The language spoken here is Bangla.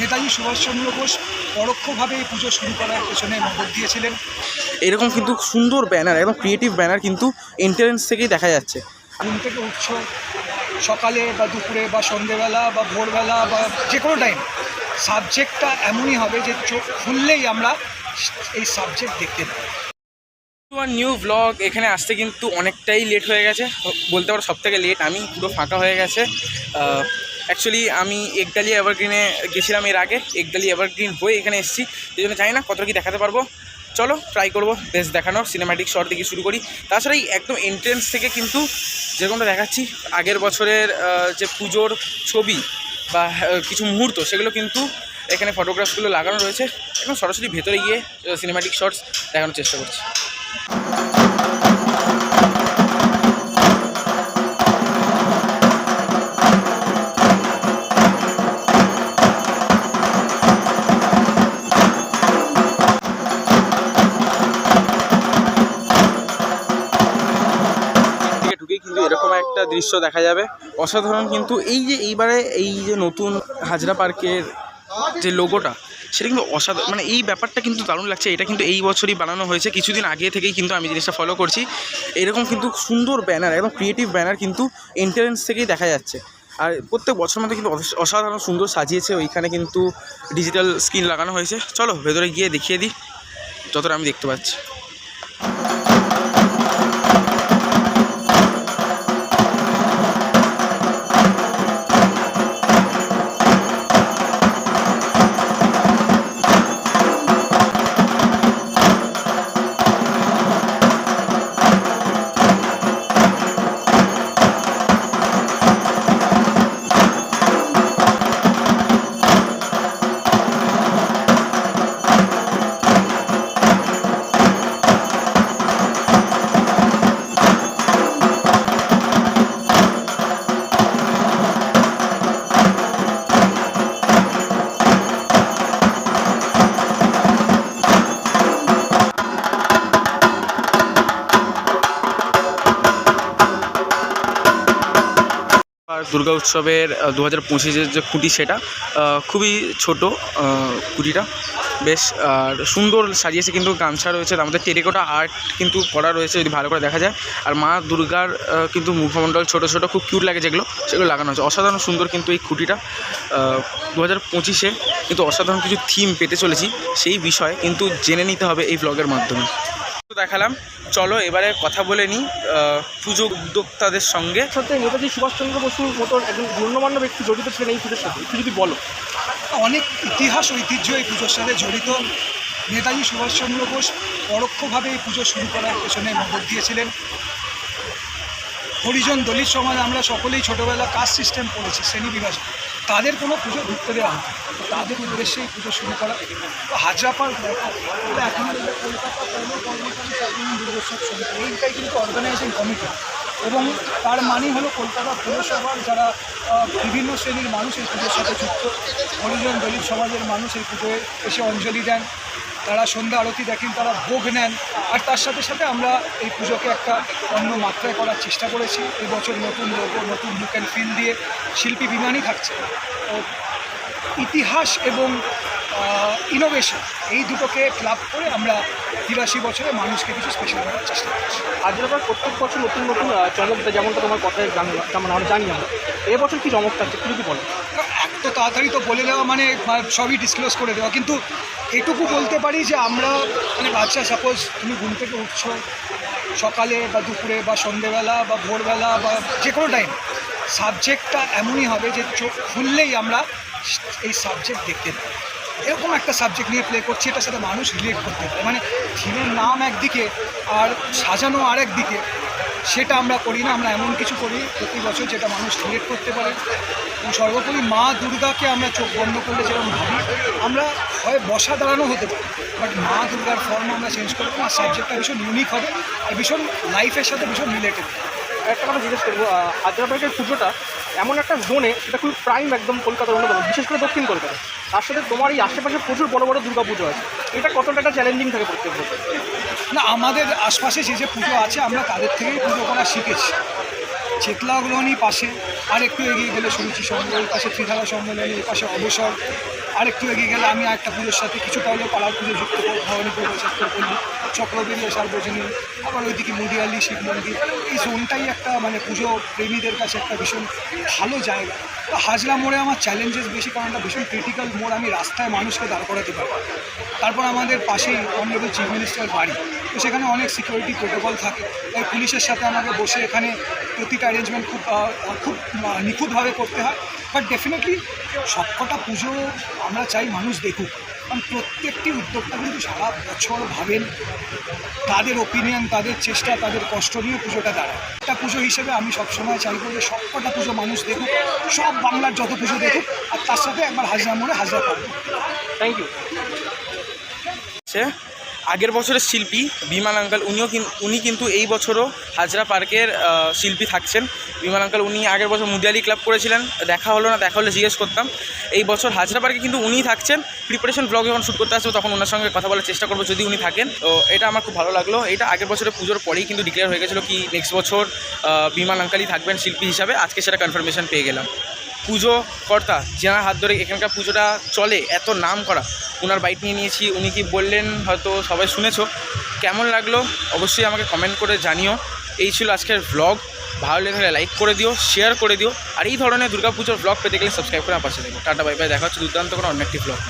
নেতাজি সুভাষচন্দ্র বোস পরোক্ষভাবে এই পুজো শুরু করার পেছনে মদত দিয়েছিলেন। এরকম কিন্তু সুন্দর ব্যানার একদম ক্রিয়েটিভ ব্যানার কিন্তু এন্ট্রেন্স থেকেই দেখা যাচ্ছে। ঘুম থেকে উঠছ সকালে বা দুপুরে বা সন্ধেবেলা বা ভোরবেলা বা যে কোনো টাইম সাবজেক্টটা এমনই হবে যে চোখ খুললেই আমরা এই সাবজেক্ট দেখতে পাই নিউ ব্লগ এখানে আসতে কিন্তু অনেকটাই লেট হয়ে গেছে। বলতে পারো সব থেকে লেট আমি পুরো ফাঁকা হয়ে গেছে। অ্যাকচুয়ালি আমি একডালি এভারগ্রিনে গেছিলাম এর আগে একডালি এভারগ্রিন হয়ে এখানে এসেছি। এই জন্য জানি না কতটা কি দেখাতে পারব। চলো ট্রাই করব, বেশ দেখানোর সিনেমাটিক শর্ট থেকে শুরু করি। তাছাড়া এই একদম এন্ট্রেন্স থেকে কিন্তু যেরকমটা দেখাচ্ছি, আগের বছরের যে পুজোর ছবি বা কিছু মুহূর্ত, সেগুলো কিন্তু এখানে ফটোগ্রাফগুলো লাগানো রয়েছে। এখন সরাসরি ভেতরে গিয়ে সিনেমাটিক শর্টস দেখানোর চেষ্টা করছি। একটা দৃশ্য দেখা যাবে। অসাধারণ কিন্তু এই যে এইবারে এই যে নতুন হাজরা পার্কের যে লোগোটা, সেটা কিন্তু অসাধারণ মানে এই ব্যাপারটা কিন্তু দারুণ লাগছে। এটা কিন্তু এই বছরই বানানো হয়েছে। কিছুদিন আগে থেকেই কিন্তু আমি জিনিসটা ফলো করছি। এরকম কিন্তু সুন্দর ব্যানার একদম ক্রিয়েটিভ ব্যানার কিন্তু এন্ট্রেন্স থেকেই দেখা যাচ্ছে। আর প্রত্যেক বছর মধ্যে কিন্তু অসাধারণ সুন্দর সাজিয়েছে। ওইখানে কিন্তু ডিজিটাল স্ক্রিন লাগানো হয়েছে। চলো ভেতরে গিয়ে দেখিয়ে দিই। যতটা আমি দেখতে পাচ্ছি। দুর্গা উৎসবের দু হাজার পঁচিশের যে খুঁটি সেটা খুবই ছোট খুঁটিটা। বেশ, আর সুন্দর সাজিয়েছে কিন্তু গামছা রয়েছে। আমাদের টেরিকোটা আর্ট কিন্তু করা রয়েছে, যদি ভালো করে দেখা যায়। আর মা দুর্গার কিন্তু মুখমণ্ডল ছোটো ছোটো, খুব কিউট লাগে যেগুলো, সেগুলো লাগানো হয়েছে। অসাধারণ সুন্দর কিন্তু এই খুঁটিটা। দু হাজার পঁচিশে কিন্তু অসাধারণ কিছু থিম পেতে চলেছি। সেই বিষয়ে কিন্তু জেনে নিতে হবে এই ব্লগের মাধ্যমে। দেখালাম চলো এবারে কথা বলে নিই পুজো উদ্যোক্তাদের সঙ্গে। সাথে নেতাজি সুভাষচন্দ্র বসুর মতন একজন গণ্যমান্য ব্যক্তি জড়িত ছিলেন এই পুজোর সাথে। একটু যদি বলো। অনেক ইতিহাস ঐতিহ্য এই পুজোর সাথে জড়িত। নেতাজি সুভাষচন্দ্র বোস পরোক্ষভাবে এই পুজো শুরু করার পেছনে মদত দিয়েছিলেন। হরিজন দলিত সমাজ আমরা সকলেই ছোটোবেলা কাস্ট সিস্টেম পড়েছি শ্রেণি বিভাজন তাদের কোনো পুজো ঢুকতে দেওয়া হয়। তাদের উদ্দেশ্যেই পুজো শুরু করা। তো হাজরাপার এটা এখন কলকাতা এইটাই কিন্তু অর্গানাইজিং কমিটি এবং তার মানে হলো কলকাতা পৌরসভার যারা বিভিন্ন শ্রেণির মানুষ এই পুজোর সাথে যুক্ত। হরিজন দলিত সমাজের মানুষ এই পুজোয় এসে অঞ্জলি দেন। তারা সন্ধ্যা আরতি দেখেন তারা ভোগ নেন। আর তার সাথে সাথে আমরা এই পুজোকে একটা অন্য মাত্রায় করার চেষ্টা করেছি। এই বছর নতুন লোগো নতুন লুক অ্যান্ড ফিল দিয়ে শিল্পী বিমানই থাকছে। তো ইতিহাস এবং ইনোভেশন এই দুটোকে ক্লাব করে আমরা তিরাশি বছরে মানুষকে কিছু স্পেশাল করার চেষ্টা করছি। আজরাবার প্রত্যেক বছর নতুন নতুন চমক যেমনটা তোমার কথায় জানলাম তেমন আমরা জানি আমরা। এবছর কি চমক থাকছে একটু যদি বলো? এত তাড়াতাড়ি তো বলে দেওয়া মানে সবই ডিসক্লোজ করে দেওয়া। কিন্তু এটুকু বলতে পারি যে আমরা মানে বাচ্চা সাপোজ তুমি ঘুম থেকে উঠছো সকালে বা দুপুরে বা সন্ধেবেলা বা ভোরবেলা বা যে কোনো টাইম সাবজেক্টটা এমনই হবে যে চোখ খুললেই আমরা এই সাবজেক্ট দেখতে পাই এরকম একটা সাবজেক্ট নিয়ে প্লে করছি, এটার সাথে মানুষ রিলেট করতে পারে। মানে থিমের নাম একদিকে আর সাজানো আরেক দিকে সেটা আমরা করি না, আমরা এমন কিছু করি প্রতি বছর যেটা মানুষ রিলেট করতে পারে। এবং সর্বোপরি মা দুর্গাকে আমরা চোখ বন্ধ করলে যেরকম ভাবি, আমরা হয় বসা দাঁড়ানো হতে পারি বাট মা দুর্গার ফর্ম আমরা চেঞ্জ করব আর সাবজেক্টটা ভীষণ ইউনিক হবে আর ভীষণ লাইফের সাথে ভীষণ রিলেটেড একটা কথা জিজ্ঞেস করব হায়দ্রাবাদের পুজোটা এমন একটা জোনে সেটা খুব প্রাইম একদম কলকাতার অন্যতম, বিশেষ করে দক্ষিণ কলকাতা। তার সাথে তোমার এই আশেপাশে প্রচুর বড় বড় দুর্গা পুজো আছে। এটা কতটা একটা চ্যালেঞ্জিং থাকে প্রত্যেক বছর? না, আমাদের আশপাশে যে যে পুজো আছে, আমরা তাদের থেকেই পুজো করা শিখেছি। চেতলা গ্রহণী পাশে। আর একটু এগিয়ে গেলে শুনেছি সম্মেলন পাশে ত্রিধারা সম্মেলন পাশে অবসর। আর একটু এগিয়ে গেলে আমি একটা পুজোর সাথে কিছুটা হলেও পাড়ার পুজো যুক্ত করব ভবানীপুর বৈশাখপুরপল্লী চক্রবেরি সার্বজনীন, আবার ওইদিকে মুদিয়ালি শিব মন্দির। এই জোনটাই একটা মানে পুজো প্রেমীদের কাছে একটা ভীষণ ভালো জায়গা। তো হাজরা মোড়ে আমার চ্যালেঞ্জেস বেশি, কারণ একটা ভীষণ ক্রিটিক্যাল মোড়, আমি রাস্তায় মানুষকে দাঁড় করাতে পারব তারপর আমাদের পাশেই অনারেবল চিফ মিনিস্টার বাড়ি। তো সেখানে অনেক সিকিউরিটি প্রোটোকল থাকে। তাই পুলিশের সাথে আমাকে বসে এখানে প্রতিটা অ্যারেঞ্জমেন্ট খুব খুব নিখুঁতভাবে করতে হয়। বাট ডেফিনেটলি সবকটা পুজো আমরা চাই মানুষ দেখুক। কারণ প্রত্যেকটি উদ্যোক্তা কিন্তু সারা বছর ভাবেন তাদের ওপিনিয়ন তাদের চেষ্টা তাদের কষ্ট নিয়ে পুজোটা দাঁড়ায়। একটা পুজো হিসেবে আমি সবসময় চাইব যে সবকটা পুজো মানুষ দেখুক সব বাংলার যত পুজো দেখুক আর তার সাথে একবার হাজরা মোড়ে হাজরা পাবো থ্যাংক ইউ আগের বছরের শিল্পী বিমান আঙ্কাল, উনিও উনি কিন্তু এই বছরও হাজরা পার্কের শিল্পী থাকছেন। বিমান আঙ্কাল, উনি আগের বছর মুদিয়ালি ক্লাব করেছিলেন। দেখা হলো না, দেখা হলে জিজ্ঞেস করতাম। এই বছর হাজরা পার্কে কিন্তু উনিই থাকছেন। প্রিপারেশন ব্লগ যখন শ্যুট করতে আসব, তখন ওনার সঙ্গে কথা বলার চেষ্টা করব, যদি উনি থাকেন। তো এটা আমার খুব ভালো লাগল। এটা আগের বছরের পুজোর পরেই কিন্তু ডিক্লেয়ার হয়ে গেছিল কি নেক্সট বছর বিমান আঙ্কালই থাকবেন শিল্পী হিসাবে। আজকে সেটা কনফার্মেশন পেয়ে গেলাম। পুজো কর্তা যার হাত ধরে এখানকার পুজোটা চলে, এত নাম করা ওনার বাইক নিয়ে নিয়েছি। উনি কি বললেন হয়তো সবাই শুনেছো। কেমন লাগল অবশ্যই আমাকে কমেন্ট করে জানিও। এই ছিল আজকের ব্লগ ভালো লেগে লাইক করে দিও শেয়ার করে দিও। আর এই ধরনের দুর্গাপুজোর ব্লগ পেতে গেলে সাবস্ক্রাইব করে আমার পাশে দেখো টাটা বাই বাই দেখা হচ্ছে দুর্দান্ত করে অন্য একটি ভ্লগ